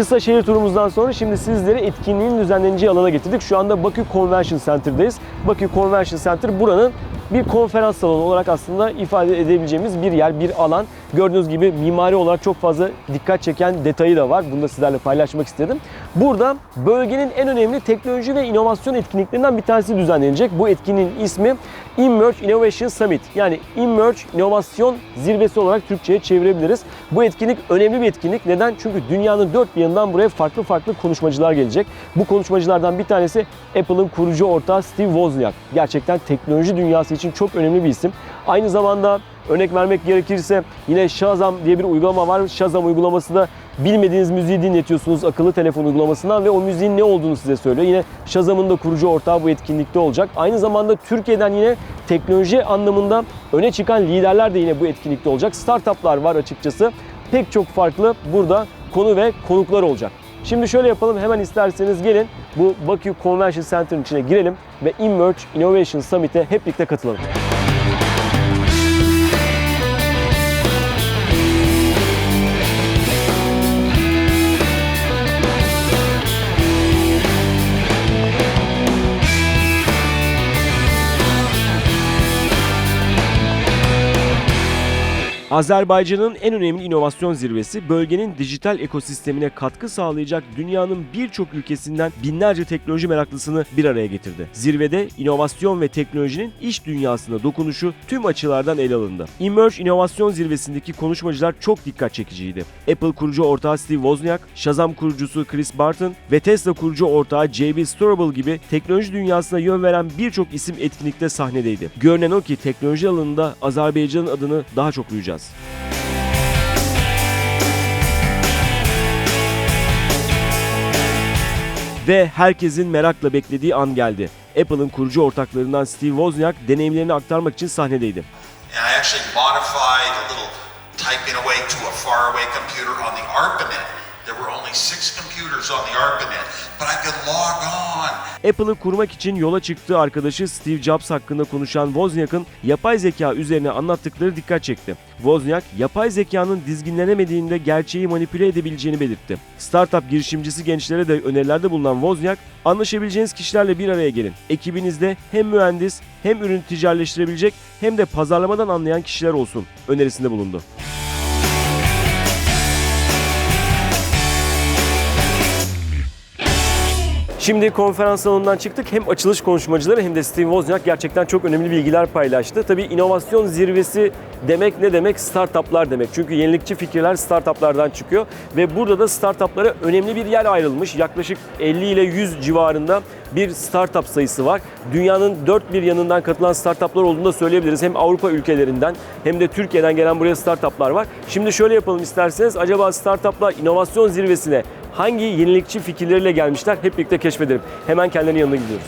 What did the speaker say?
Kısa şehir turumuzdan sonra şimdi sizleri etkinliğin düzenleneceği alana getirdik. Şu anda Bakü Convention Center'dayız. Bakü Convention Center buranın bir konferans salonu olarak aslında ifade edebileceğimiz bir yer, bir alan. Gördüğünüz gibi mimari olarak çok fazla dikkat çeken detayı da var. Bunu da sizlerle paylaşmak istedim. Burada bölgenin en önemli teknoloji ve inovasyon etkinliklerinden bir tanesi düzenlenecek. Bu etkinliğin ismi Immerge Innovation Summit. Yani Immerge İnovasyon Zirvesi olarak Türkçe'ye çevirebiliriz. Bu etkinlik önemli bir etkinlik. Neden? Çünkü dünyanın dört bir yanından buraya farklı farklı konuşmacılar gelecek. Bu konuşmacılardan bir tanesi Apple'ın kurucu ortağı Steve Wozniak. Gerçekten teknoloji dünyası için çok önemli bir isim. Aynı zamanda örnek vermek gerekirse yine Shazam diye bir uygulama var. Shazam uygulaması da bilmediğiniz müziği dinletiyorsunuz akıllı telefon uygulamasından ve o müziğin ne olduğunu size söylüyor. Yine Shazam'ın da kurucu ortağı bu etkinlikte olacak. Aynı zamanda Türkiye'den yine teknoloji anlamında öne çıkan liderler de yine bu etkinlikte olacak. Startuplar var açıkçası. Pek çok farklı burada konu ve konuklar olacak. Şimdi şöyle yapalım hemen isterseniz gelin bu Bakü Convention Center'ın içine girelim ve Immerge Innovation Summit'e hep birlikte katılalım. Azerbaycan'ın en önemli inovasyon zirvesi bölgenin dijital ekosistemine katkı sağlayacak dünyanın birçok ülkesinden binlerce teknoloji meraklısını bir araya getirdi. Zirvede inovasyon ve teknolojinin iş dünyasına dokunuşu tüm açılardan ele alındı. Emerge İnovasyon Zirvesi'ndeki konuşmacılar çok dikkat çekiciydi. Apple kurucu ortağı Steve Wozniak, Shazam kurucusu Chris Barton ve Tesla kurucu ortağı J.B. Straubel gibi teknoloji dünyasına yön veren birçok isim etkinlikte sahnedeydi. Görünen o ki teknoloji alanında Azerbaycan'ın adını daha çok duyacağız. Ve herkesin merakla beklediği an geldi. Apple'ın kurucu ortaklarından Steve Wozniak deneyimlerini aktarmak için sahnedeydi. There on the ARPANET, but I could log on. Apple'ı kurmak için yola çıktığı arkadaşı Steve Jobs hakkında konuşan Wozniak'ın yapay zeka üzerine anlattıkları dikkat çekti. Wozniak, yapay zekanın dizginlenemediğinde gerçeği manipüle edebileceğini belirtti. Startup girişimcisi gençlere de önerilerde bulunan Wozniak, anlaşabileceğiniz kişilerle bir araya gelin. Ekibinizde hem mühendis, hem ürünü ticaretleştirebilecek hem de pazarlamadan anlayan kişiler olsun önerisinde bulundu. Şimdi konferans salonundan çıktık. Hem açılış konuşmacıları hem de Steve Wozniak gerçekten çok önemli bilgiler paylaştı. Tabii inovasyon zirvesi demek ne demek? Startuplar demek. Çünkü yenilikçi fikirler startuplardan çıkıyor. Ve burada da startuplara önemli bir yer ayrılmış. Yaklaşık 50 ile 100 civarında bir startup sayısı var. Dünyanın dört bir yanından katılan startuplar olduğunu da söyleyebiliriz. Hem Avrupa ülkelerinden hem de Türkiye'den gelen buraya startuplar var. Şimdi şöyle yapalım isterseniz. Acaba startuplar inovasyon zirvesine hangi yenilikçi fikirleriyle gelmişler hep birlikte keşfedelim. Hemen kendilerinin yanına gidiyoruz.